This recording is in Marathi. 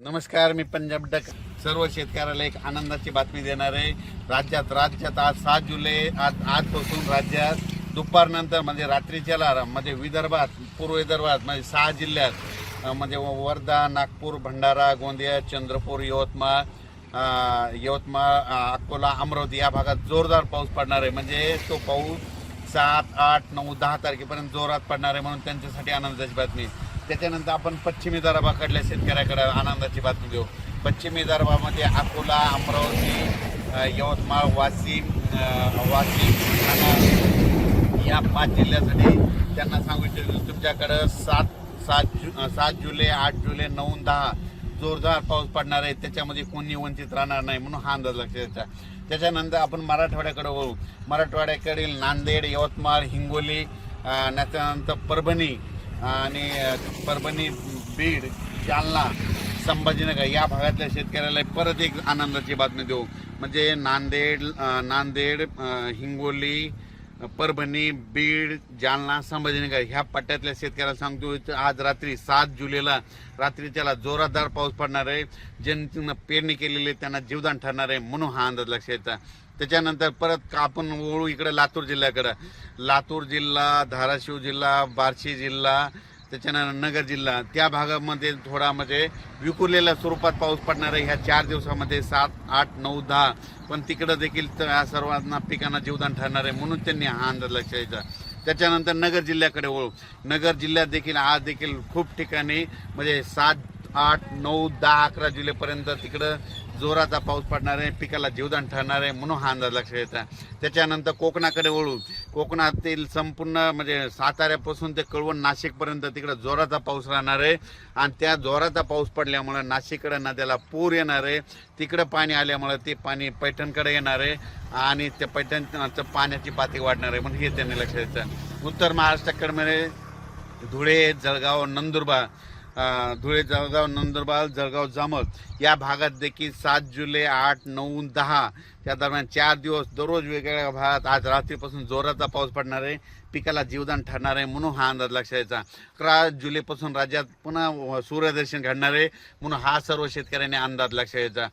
नमस्कार मी पंजाब डक. सर्व शेतकऱ्याला एक आनंदाची बातमी देणार आहे. राज्यात राज्यात आज सात जुलै आज आजपासून राज्यात दुपारनंतर म्हणजे रात्रीच्याला म्हणजे विदर्भात पूर्व विदर्भात म्हणजे सहा जिल्ह्यात म्हणजे वर्धा नागपूर भंडारा गोंदिया चंद्रपूर यवतमाळ यवतमाळ अकोला अमरावती या भागात जोरदार पाऊस पडणार आहे. म्हणजे तो पाऊस सात आठ नऊ दहा तारखेपर्यंत जोरात पडणार आहे म्हणून त्यांच्यासाठी आनंदाची बातमी. त्याच्यानंतर आपण पश्चिमी दरबाकडल्या शेतकऱ्याकडे आनंदाची बातमी घेऊ पश्चिमी दरबामध्ये अकोला अमरावती यवतमाळ वाशिम वाशिम या पाच जिल्ह्यासाठी त्यांना सांगू इच्छितो तुमच्याकडं सात सात जु सात जुलै आठ जुलै नऊ दहा जोरदार पाऊस पडणार आहे. त्याच्यामध्ये कोणी वंचित राहणार नाही म्हणून हा अंदाज लक्षात द्यायचा त्याच्यानंतर आपण मराठवाड्याकडे वळू. मराठवाड्याकडील नांदेड यवतमाळ हिंगोली त्याच्यानंतर परभणी आणि परभणी बीड जालना संभाजीनगर या भागातल्या शेतकऱ्याला परत एक आनंदाची बातमी देऊ. म्हणजे नांदेड नांदेड हिंगोली परभणी बीड जालना संभाजीनगर ह्या पट्ट्यातल्या शेतकऱ्याला सांगतो आज रात्री सात जुलैला रात्री त्याला जोरदार पाऊस पडणार आहे. ज्यांनी पेरणी केलेली आहे त्यांना जीवदान ठरणार आहे म्हणून हा अंदाज लक्षात येतात त्याच्यानंतर परत आपण वळू इकडे लातूर जिल्ह्याकडं. लातूर जिल्हा धाराशिव जिल्हा बार्शी जिल्हा त्याच्यानंतर नगर जिल्हा. त्या भागामध्ये थोडा म्हणजे विखुरलेल्या स्वरूपात पाऊस पडणार आहे. ह्या चार दिवसामध्ये सात आठ नऊ दहा. पण तिकडं देखील त्या या सर्वांना पिकांना जीवदान ठरणार आहे म्हणून त्यांनी हा अंदाज लक्ष द्यायचा त्याच्यानंतर नगर जिल्ह्याकडे वळू. नगर जिल्ह्यात देखील आज देखील खूप ठिकाणी म्हणजे सात आठ नऊ दहा अकरा जुलैपर्यंत तिकडं जोराचा पाऊस पडणार आहे पिकाला जीवदान ठरणार आहे म्हणून हा अंदाज लक्षात येतात त्याच्यानंतर कोकणाकडे वळू. कोकणातील संपूर्ण म्हणजे साताऱ्यापासून ते कळवण नाशिकपर्यंत तिकडं जोराचा पाऊस राहणार आहे. आणि त्या जोराचा पाऊस पडल्यामुळं नाशिककडे नद्याला पूर येणार आहे. तिकडं पाणी आल्यामुळं ते पाणी पैठणकडे येणार आहे. आणि त्या पैठणचं पाण्याची पातळी वाढणार आहे म्हणून हे त्यांनी लक्षात येतं उत्तर महाराष्ट्राकडे धुळे जळगाव नंदुरबार धुळे जळगाव नंदुरबार जळगाव जामल या भागात देखील सात जुलै आठ नऊ दहा त्या दरम्यान चार दिवस दररोज वेगवेगळ्या भागात आज रात्रीपासून जोराचा पाऊस पडणार आहे. पिकाला जीवदान ठरणार आहे म्हणून हा अंदाज लक्षात यायचा. अकरा जुलैपासून राज्यात पुन्हा सूर्यदर्शन घडणार आहे म्हणून हा सर्व शेतकऱ्यांनी अंदाज लक्षात यायचा.